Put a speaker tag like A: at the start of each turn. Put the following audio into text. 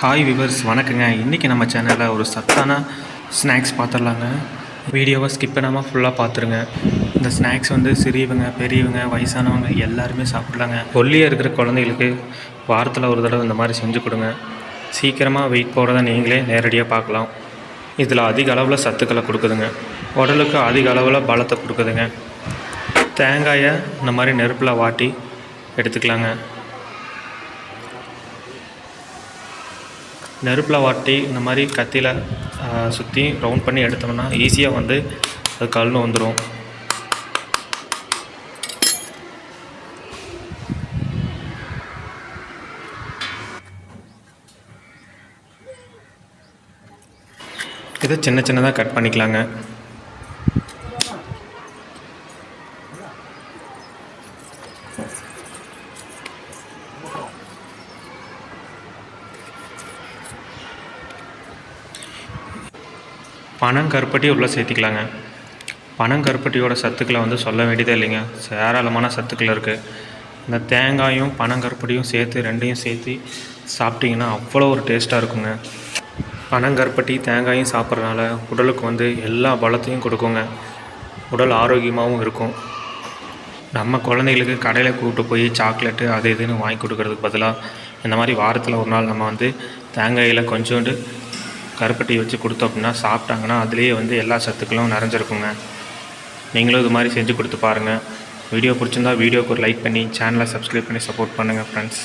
A: Hi viewers வணக்கங்க. இன்றைக்கி நம்ம சேனலில் ஒரு சத்தான ஸ்நாக்ஸ் பார்த்துடலாங்க வீடியோவை ஸ்கிப் பண்ணாமல் ஃபுல்லாக பார்த்துருங்க இந்த ஸ்நாக்ஸ் வந்து சிறியவங்க பெரியவங்க வயசானவங்க எல்லாருமே சாப்பிட்லாங்க. ஒல்லியாக இருக்கிற குழந்தைகளுக்கு வாரத்தில் ஒரு தடவை இந்த மாதிரி செஞ்சு கொடுங்க. சீக்கிரமாக வெயிட் போகிறத நீங்களே நேரடியாக பார்க்கலாம். இதில் அதிக அளவில் சத்துக்களை கொடுக்குதுங்க. உடலுக்கு அதிக அளவில் பலத்தை கொடுக்குதுங்க. தேங்காயை இந்த மாதிரி நெருப்பில் வாட்டி எடுத்துக்கலாங்க. நெருப்பில் வாட்டி இந்த மாதிரி கத்தியில் சுற்றி ரவுண்ட் பண்ணி எடுத்தோம்னா ஈஸியாக வந்து அது கல்னு வந்துடும் இதை சின்ன சின்னதாக கட் பண்ணிக்கலாங்க. பனங்கருப்பட்டி உள்ளே சேர்த்திக்கலாங்க. பனங்கருப்பட்டியோட சத்துக்களை வந்து சொல்ல வேண்டியதே இல்லைங்க. ஏராளமான சத்துக்கள் இருக்குது இந்த தேங்காயும் பனங்கருப்பட்டியும் சேர்த்து ரெண்டையும் சேர்த்து சாப்பிட்டிங்கன்னா அவ்வளோ ஒரு டேஸ்ட்டாக இருக்குங்க. பனங்கருப்பட்டி தேங்காயும் சாப்பிட்றதுனால உடலுக்கு வந்து எல்லா பலத்தையும் கொடுக்குங்க. உடல் ஆரோக்கியமாகவும் இருக்கும். நம்ம குழந்தைகளுக்கு கடையில் கூப்பிட்டு போய் சாக்லேட்டு அது இதுன்னு வாங்கி கொடுக்கறதுக்கு பதிலாக இந்த மாதிரி வாரத்தில் ஒரு நாள் நம்ம வந்து தேங்காயில் கொஞ்சோண்டு கருப்பட்டி வச்சு கொடுத்தோம் அப்படின்னா சாப்பிட்டாங்கன்னா அதுலேயே வந்து எல்லா சத்துக்களும் நிறைஞ்சிருக்குங்க. நீங்களும் இது மாதிரி செஞ்சு கொடுத்து பாருங்கள் வீடியோ பிடிச்சிருந்தா வீடியோக்கு ஒரு லைக் பண்ணி சேனலை சப்ஸ்கிரைப் பண்ணி சப்போர்ட் பண்ணுங்கள் ஃப்ரெண்ட்ஸ்